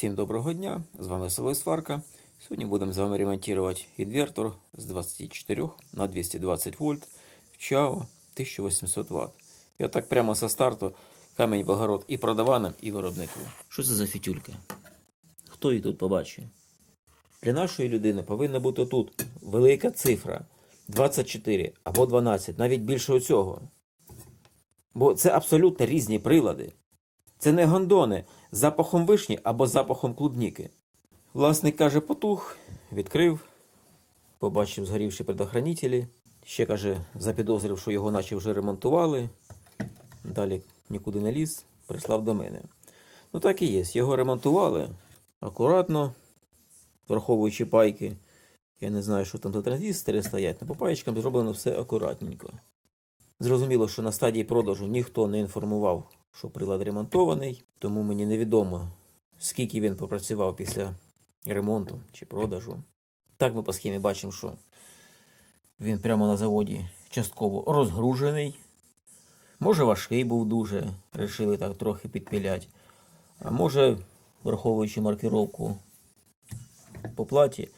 Всім доброго дня, з вами Село Сварка. Сьогодні будемо з вами ремонтувати інвертор з 24 на 220 вольт в ЧАО 1800 Вт. І отак прямо со старту камінь в огород і продаваним, і виробнику. Що це за фітюлька? Хто її тут побачив? Для нашої людини повинна бути тут велика цифра 24 або 12, навіть більше цього. Бо це абсолютно різні прилади. Це не гондони запахом вишні або запахом клубніки. Власник каже, потух, відкрив, побачив згорівші предохранителі. Ще каже, запідозрив, що його наче вже ремонтували. Далі нікуди не ліз, прислав до мене. Ну так і є. Його ремонтували акуратно, враховуючи пайки. Я не знаю, що там за транзистори стоять, але по паєчкам зроблено все акуратненько. Зрозуміло, що на стадії продажу ніхто не інформував, що прилад ремонтований, тому мені невідомо, скільки він попрацював після ремонту чи продажу. Так ми по схемі бачимо, що він прямо на заводі частково розгружений. Може, важкий був дуже, рішили так трохи підпіляти. А може, враховуючи маркировку по платі,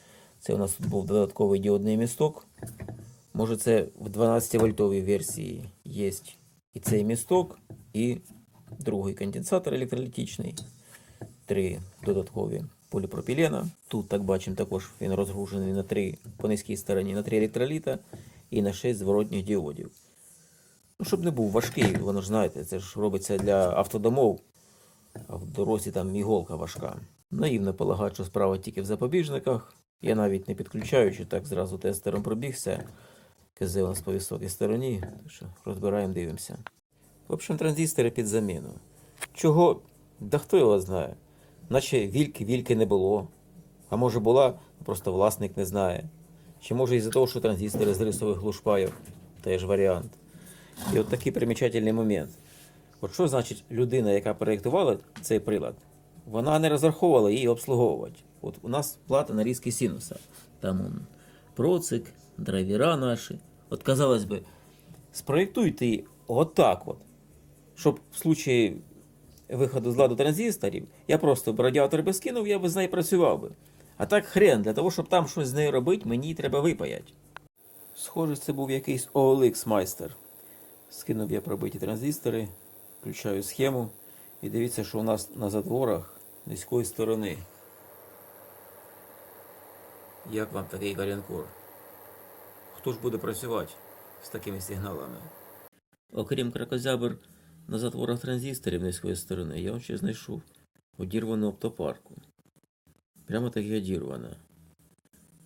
це у нас тут був додатковий діодний місток. Може, це в 12-вольтовій версії є і цей місток, і другий конденсатор електролітичний, три додаткові поліпропілена. Тут, так бачимо, також він розгружений на три по низькій стороні на 3 електроліта і на 6 зворотніх діодів. Ну, щоб не був важкий, воно ж знаєте, це ж робиться для автодомов, а в дорозі там іголка важка. Наївно полагати, що справа тільки в запобіжниках. Я навіть не підключаючи, так зразу тестером пробігся. КЗ у нас по високій стороні, що розбираємо, дивимося. В общем, транзистори під заміну. Чого? Да хто його знає? Наче вільки вільки не було. А може була, просто власник не знає. Чи може із-за того, що транзистори з рисових глушпайок, теж варіант. І от такий примічательний момент. От що значить людина, яка проєктувала цей прилад, вона не розраховувала її обслуговувати. От у нас плата на різки синуса. Там он, процик, драйвера наші. От казалось би, спроєктуйте її отак от, щоб в случаї виходу з ладу транзисторів, я просто б радіатор би скинув, я би з нею працював би. А так хрен, для того, щоб там щось з нею робити, мені треба випаять. Схоже, це був якийсь OLX майстер. Скинув я пробиті транзистори, включаю схему і дивіться, що у нас на затворах низької сторони. Як вам такий гарянкор? Хто ж буде працювати з такими сигналами? Окрім кракозябр на затворах транзисторів низької сторони, я ще знайшов одірвану оптопарку. Прямо таки одірвана.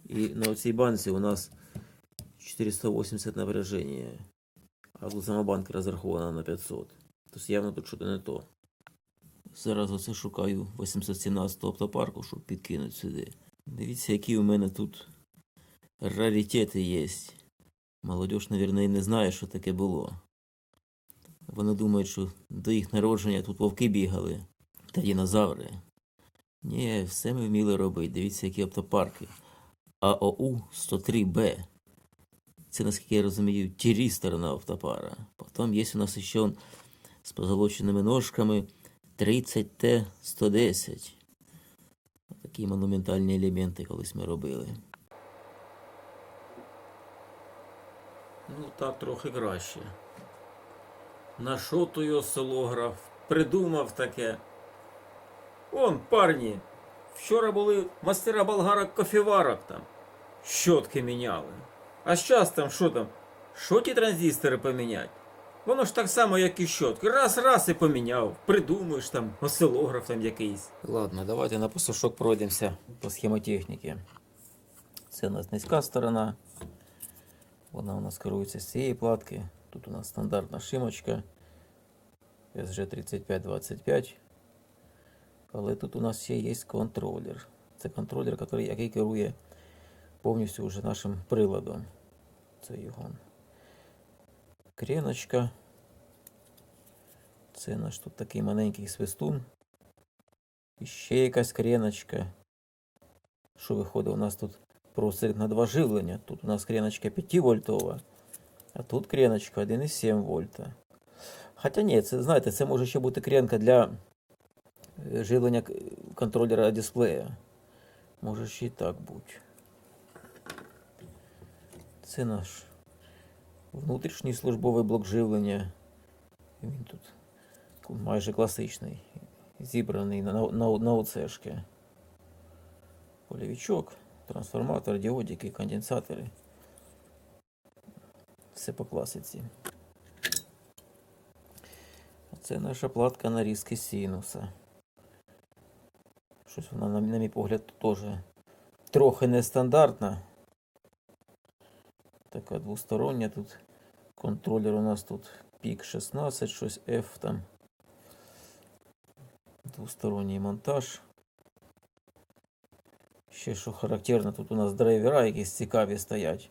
І на цій банці у нас 480 напряження, а тут сама банка розрахована на 500. Тобто явно тут щось не то. Зараз оце шукаю 817 оптопарку, щоб підкинути сюди. Дивіться, які у мене тут раритети є. Молодіж, мабуть, не знає, що таке було. Вони думають, що до їх народження тут вовки бігали та динозаври. Ні, все ми вміли робити. Дивіться, які оптопарки. АОУ 103Б. Це, наскільки я розумію, тірі сторона автопара. Потім є у нас ще з позолоченими ножками 30Т110. Такі монументальні елементи колись ми робили. Ну, так трохи краще. На що той осцилограф? Придумав таке. Он, парні, вчора були мастера болгара кофеварок там. Щотки міняли. А зараз там що там? Що ті транзистори поміняти? Воно ж так само, як і щотки. Раз, раз і поміняв. Придумаєш там, осцилограф там якийсь. Ладно, давайте на посушок пройдемося по схемотехніки. Це у нас низька сторона. Вона у нас керується з цієї платки. Тут у нас стандартна шимочка SG3525. Але тут у нас ще є контролер. Це контролер, який, який керує повністю вже нашим приладом. Це його креночка. Це наш тут такий маленький свистун. І ще якась креночка. Що виходить, у нас тут просить на два живлення. Тут у нас креночка 5 вольтова, А тут креночка 1,7 вольта. Хоча ні, це знаєте, це може ще бути кренка для е, живлення контролера дисплея. Може ще й так бути. Це наш внутрішній службовий блок живлення. Він тут майже класичний. Зібраний на, на, на ОЦшки. Полівічок, трансформатор, діодики, конденсатори. Все по класиці. Це наша платка нарізки синуса. Щось вона, на, на мій погляд, теж трохи нестандартна. Така двостороння тут. Контролер у нас тут пік 16, щось F там. Двосторонній монтаж. Ще що характерно, тут у нас драйвера якісь цікаві стоять.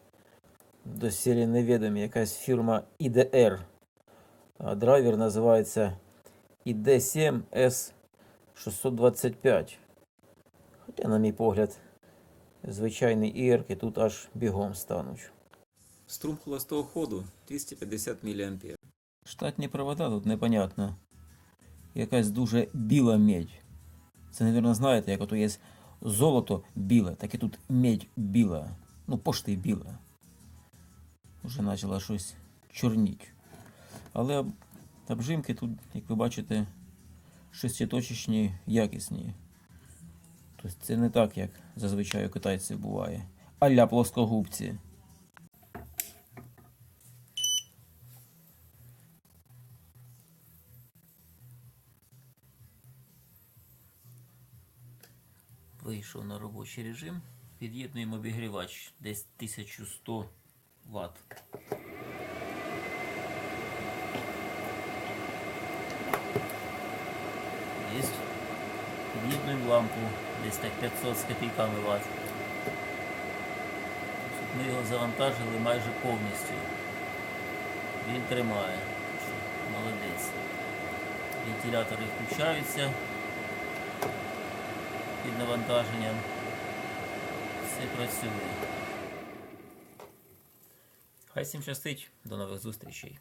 Доселі невідомі, якась фірма IDR. Драйвер називається ID7S625. Хоча, на мій погляд, звичайні ірки тут аж бігом стануть. Струм холостого ходу 250 мА. Штатні провода тут непонятно. Якась дуже біла медь. Це, мабуть, знаєте, як ото є золото біле, так і тут медь біла. Ну, пошти біла. Вже почала щось чорніть. Але обжимки тут, як ви бачите, шеститочечні, якісні. Тобто це не так, як зазвичай у китайців буває. Аля плоскогубці. Вийшов на робочий режим. Під'єднуємо обігрівач десь 1100 Вт. Есть. Під'єднуємо лампу десь так 500 з копійками Вт. Ми його завантажили майже повністю. Він тримає. Молодець. Вентилятори включаються під навантаженням. Все працює. Хай всім щастить. До нових зустрічей.